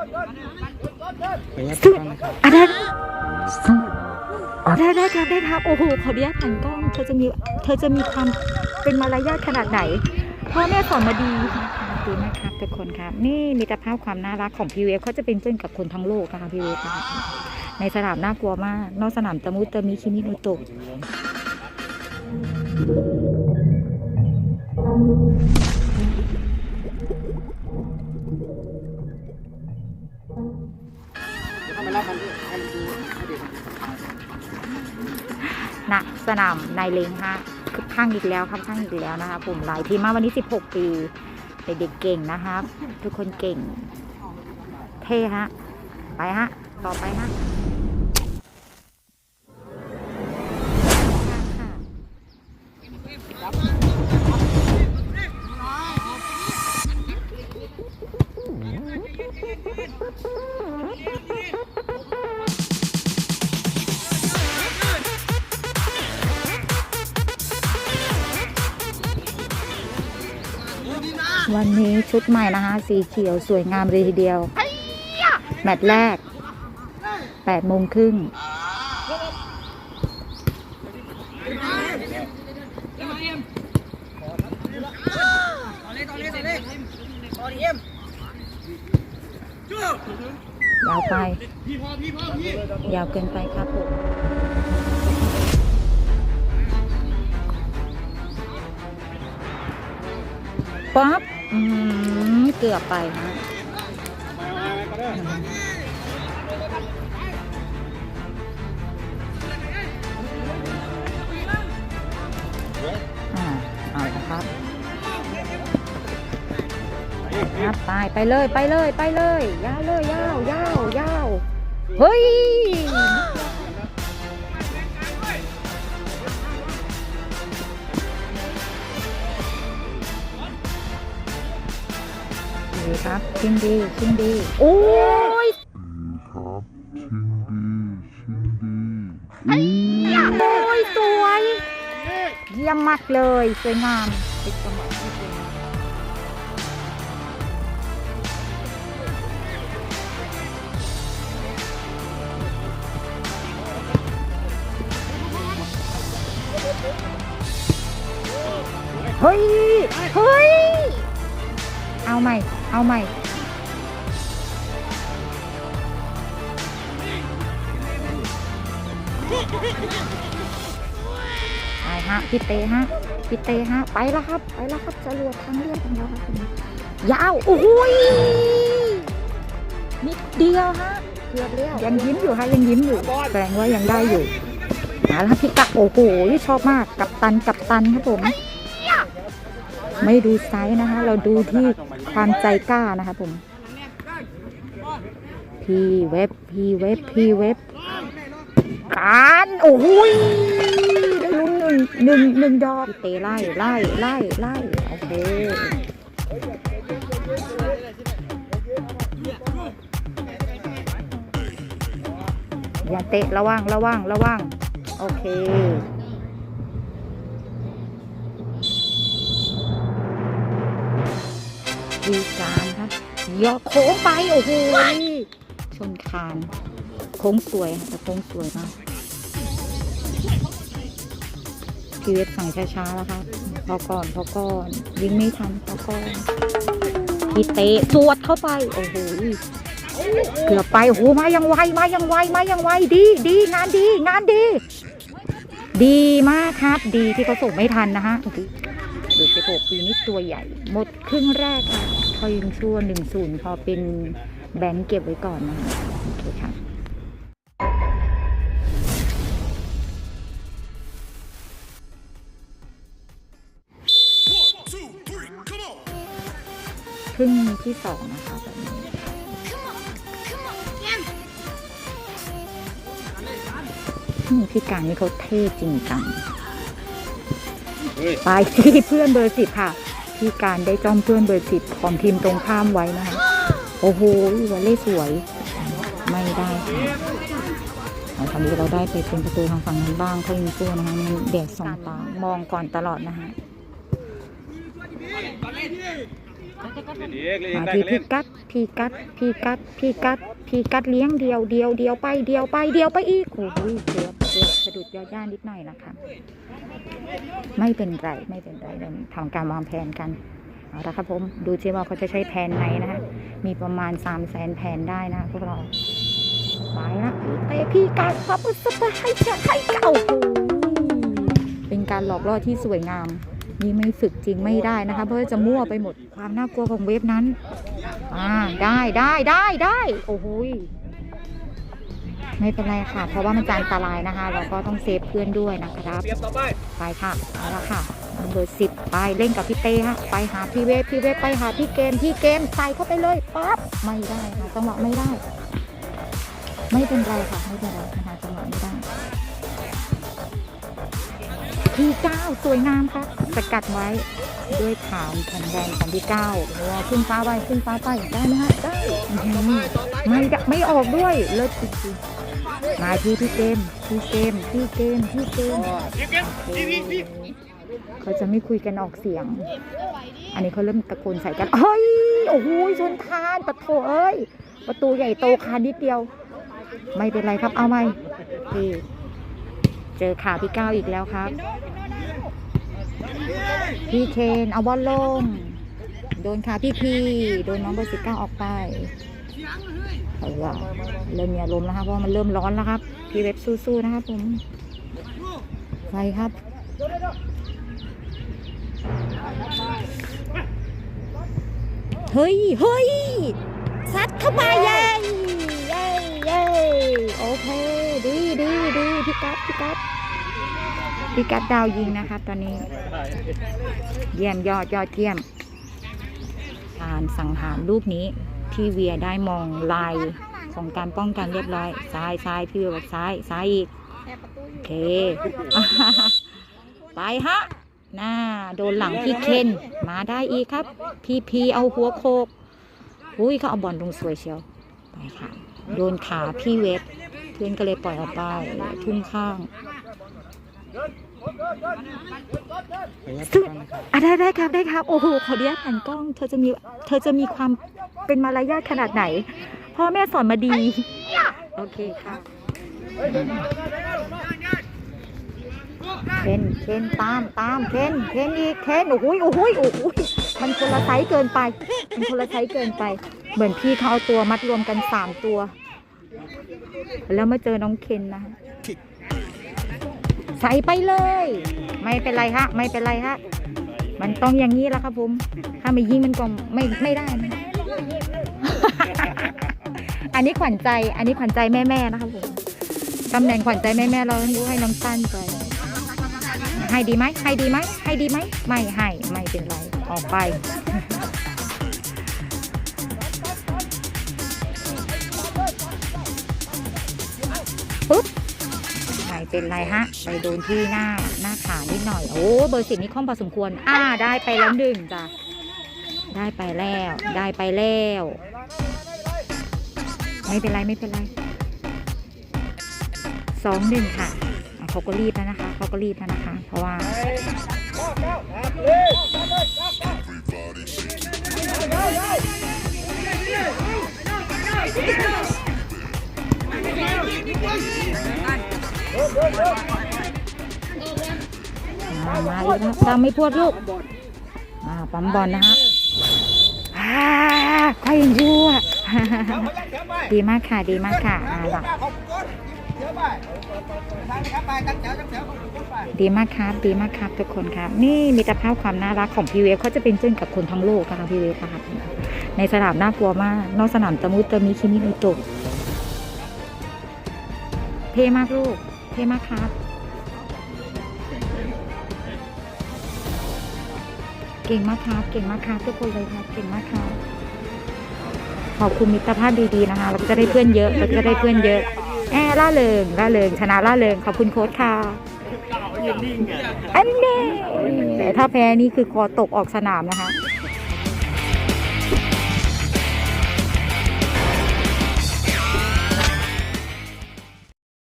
ขออนุญาตซึ่งฟังนะครับอะได้ได้ได้ครับได้ครับโอ้โหขออนุญาตผ่านกล้อง เธอจะมีเธอจะมีความเป็นมารยาทขนาดไหนพ่อแม่สอนมาดีดูนะครับทุกคนครับ นี่มิตรภาพความน่ารักของพีเวฟเขาจะเป็นเพื่อนกับคนทั้งโลกนะคะพีเวฟในสนามน่ากลัวมาก นอกสนามตะมุตะมิคิมิโนโตะ ณสนามนายเลงฮะคึกคักอีกแล้วครับข้างอีกแล้วนะคะผมหลายทีมมากวันนี้ 16 ปีเด็กๆเก่งนะครับ ทุกคนเก่ง เท่ฮะ ไปฮะ ต่อไปฮะ วันนี้ชุดใหม่นะคะ สีเขียวสวยงามเลยทีเดียว แมตช์แรก8โมงครึ่งยาวไป ยาวเกินไปครับผมป๊อป อืมเกือบไปฮะอ่าเอาละครับครับไปไปเลยไปเลยไปเลย ยาวเลยยาวยาวยาวเฮ้ย ครับชิงดีชิงดีโอ้ยครับชิ้นดีชิ้นดีโอ้ยสวย เยี่ยมมากเลย สวยงามติดสมองที่สวยงาม เอาใหม่ ไปฮะพี่เตฮะพี่เตฮะ ไปแล้วครับ ไปแล้วครับจรวดทางเลือกของเราครับผมยาว โอ้โหยนิดเดียวฮะเกือบแล้วยังยิ้มอยู่ฮะยังยิ้มอยู่แสดงว่ายังได้อยู่มาแล้วพี่กะโอ้โหชอบมาก กับตันกับตันครับผม ไม่ดูไซส์นะคะ เราดูที่ความใจกล้านะคะผม พี่เว็บ พี่เว็บ พี่เว็บ การ โอ้โหยได้ลุ้นหนึ่งหนึ่งหนึ่งดอกเตะไล่ไล่ไล่ไล่โอเคอย่าเตะระวังระวังระวังโอเค ดีการครับย่อโค้งไป โอ้โหชนคาน โค้งสวยค่ะแต่โค้งสวยมากพีเวทสั่งช้าๆแล้วครับพอก่อนพอก่อน ยิงไม่ทันพอก่อนพีเตะสวดเข้าไป โอ้โหเกือบไปโอ้โหมายังไวมายังไวมายังไวดีดีงานดี งานดี ดีมากครับ ดีที่เขาส่งไม่ทันนะฮะ ดูสิโกปีนี้ตัวใหญ่ หมดครึ่งแรกค่ะพอยิงชั่วหนึ่งศูนย์พอเป็นแบงค์เก็บไว้ก่อนนะคะโอเคค่ะครึ่งที่สองนะคะแบบนี้พี่การนี่เขาเท่จริงจัง เฮ้ยไปที่เพื่อนเบอร์สิบค่ะพี่การได้จ้องเพื่อนเบอร์สิบของทีมตรงข้ามไว้นะคะ โอ้โหวอลเล่สวย ไม่ได้ค่ะเอาคราวนี้เราได้ไปเป็นประตูทางฝั่งนั้นบ้างเขายิงตัวนะคะมันแดดส่องตามองก่อนตลอดนะคะเด็กเล่นมาได้ที่ก็เล่พี่นกัดพี่กัดพี่กัดพี่กัดพี่กัดเลี้ยงเดียวเดียวเดียวไปเดียวไปเดียวไปอีกโอ้โหเกือบเกือบ สะดุดยอดย่านิดหน่อยนะคะ ไม่เป็นไรไม่เป็นไรเดี๋ยวทำการวางแผนกันเอาละครับผมดูซิว่าเขาจะใช้แผนไหนนะคะมีประมาณ3 0 0แสนแผนได้นะพวกเราไปนะเตะพี่กัดพับสไปให้จะให้เก่าเป็นการหลอกล่อที่สวยงามนี่ไม่ฝึกจริงไม่ได้นะคะ เพราะจะมั่วไปหมดความน่ากลัวของเว็บนั้น อ่าได้ได้ได้ได้โอ้โห ไม่เป็นไรค่ะ เพราะว่ามันจะอันตรายนะคะ เราก็ต้องเซฟเพื่อนด้วยนะครับไปค่ะเอาละค่ะเบอร์สิบไปเล่นกับพี่เต้ฮะไปหาพี่เวฟพี่เวฟไปหาพี่เกมพี่เกมใส่เข้าไปเลยปั๊บไม่ได้ค่ะจังหวะไม่ได้ ไม่เป็นไรค่ะไม่เป็นไรนะคะจังหวะไม่ได้พี่เก้าสวยงามค่ะสกัดไว้ด้วยขามแข็งแรงของพี่เก้าโอ้ขึ้นฟ้าไปขึ้นฟ้าไปได้ไหมฮะได้ไม่ได้ไม่ออกด้วยเลิศจริงๆ มาที่พี่เกมพี่เกมพี่เกมพี่เกมทีมเกมทีพีพีเขาจะไม่คุยกันออกเสียง อันนี้เขาเริ่มตะโกนใส่กันเฮ้ยโอ้โหชนคานประตูเอ้ย ประตูใหญ่โตคานนิดเดียว ไม่เป็นไรครับเอาไหมพี่เจอขาพี่ก้าวอีกแล้วครับ พี่เคนเอาบอลลง โดนขาพี่พีโดนน้องเบอร์สิบเก้าออกไป เอาละเริ่มมีอารมณ์แล้วครับเพราะมันเริ่มร้อนแล้วครับ พี่เว็บสู้ๆนะครับผมไปครับเฮ้ยเฮ้ยซัดเข้ามาเย้เย้เย้โอเคดีดีดีพี่กัดพี่กัดพี่กัดดาวยิงนะครับตอนนี้ เยี่ยมยอดยอดเยี่ยมการสังหารลูกนี้ ที่เวียได้มองลายของการป้องกันเรียบร้อยซ้ายซ้ายพี่เวียบอกซ้ายซ้ายอีกโอเค ไปฮะหน้าโดนหลังพี่เคนมาได้อีกครับ พี่พีเอาหัวโคกอุ้ยเขาเอาบอลลงสวยเชียวไปค่ะ โดนขาพี่เวฟเพื่อนก็เลยปล่อยออกไปทุ่มข้างซึ่งอะได้ได้ครับได้ครับ โอ้โหขออนุญาตหันกล้อง เธอจะมีเธอจะมีความ เป็นมารยาทขนาดไหน พ่อแม่สอนมาดี โอเคครับเคนเคนตามตามเคนเคนอีกเคนโอ้โหยโอ้โหยโอ้โหยมันคนละไซส์เกินไป มันคนละไซส์เกินไป เหมือนพี่เขาเอาตัวมัดรวมกันสามตัว แล้วมาเจอน้องเคนนะใส่ไปเลย ไม่เป็นไรฮะ ไม่เป็นไรฮะ มันต้องอย่างนี้แหละครับผม ถ้าไม่ยิงมันก็ไม่ไม่ได้นะ อันนี้ขวัญใจ อันนี้ขวัญใจแม่ๆนะครับผมตำแหน่งขวัญใจแม่ๆเราต้องให้น้องตั้นไปให้ดีไหมให้ดีไหมให้ดีไหมไม่ให้ไม่เป็นไรออกไป ปุ๊บไม่เป็นไรฮะ ไปโดนที่หน้าหน้าขานิดหน่อย โอ้เบอร์สิบนี่คล่องพอสมควร อ่าได้ไปแล้วหนึ่งจ้ะได้ไปแล้ว ได้ไปแล้ว ไม่เป็นไรไม่เป็นไรสองหนึ่งค่ะเขาก็รีบแล้วนะคะเขาก็รีบแล้วนะคะ เพราะว่ามามาอีกแล้วตามไม่พวดลูกอ่าปั๊มบอลนะฮะอ่าใครยังยู่อะ ดีมากค่ะ ดีมากค่ะอ่าล่ะขอบคุณเดี๋ยวไปทางนะครับไปตั้งแถวตั้งแถวขอบคุณไปดีมากครับดีมากครับทุกคนครับ นี่มีตรภาพความน่ารักของพีเวฟเขาจะเป็นเพื่อนกับคนทั้งโลกนะคะพีเวฟครับ ในสนามน่ากลัวมาก นอกสนามตะมุตะมิคิมิโนโตะเท่มากลูก เท่มากครับ เก่งมากครับ เก่งมากครับทุกคนเลยครับ เก่งมากครับ ขอบคุณมิตรภาพดีๆนะคะ เราก็จะได้เพื่อนเยอะเราก็จะได้เพื่อนเยอะ แอล่าเริงล่าเริงชนะล่าเริงขอบคุณโค้ชค่ะอันนี้ถ้าแพ้นี่คือคอตกออกสนามนะคะ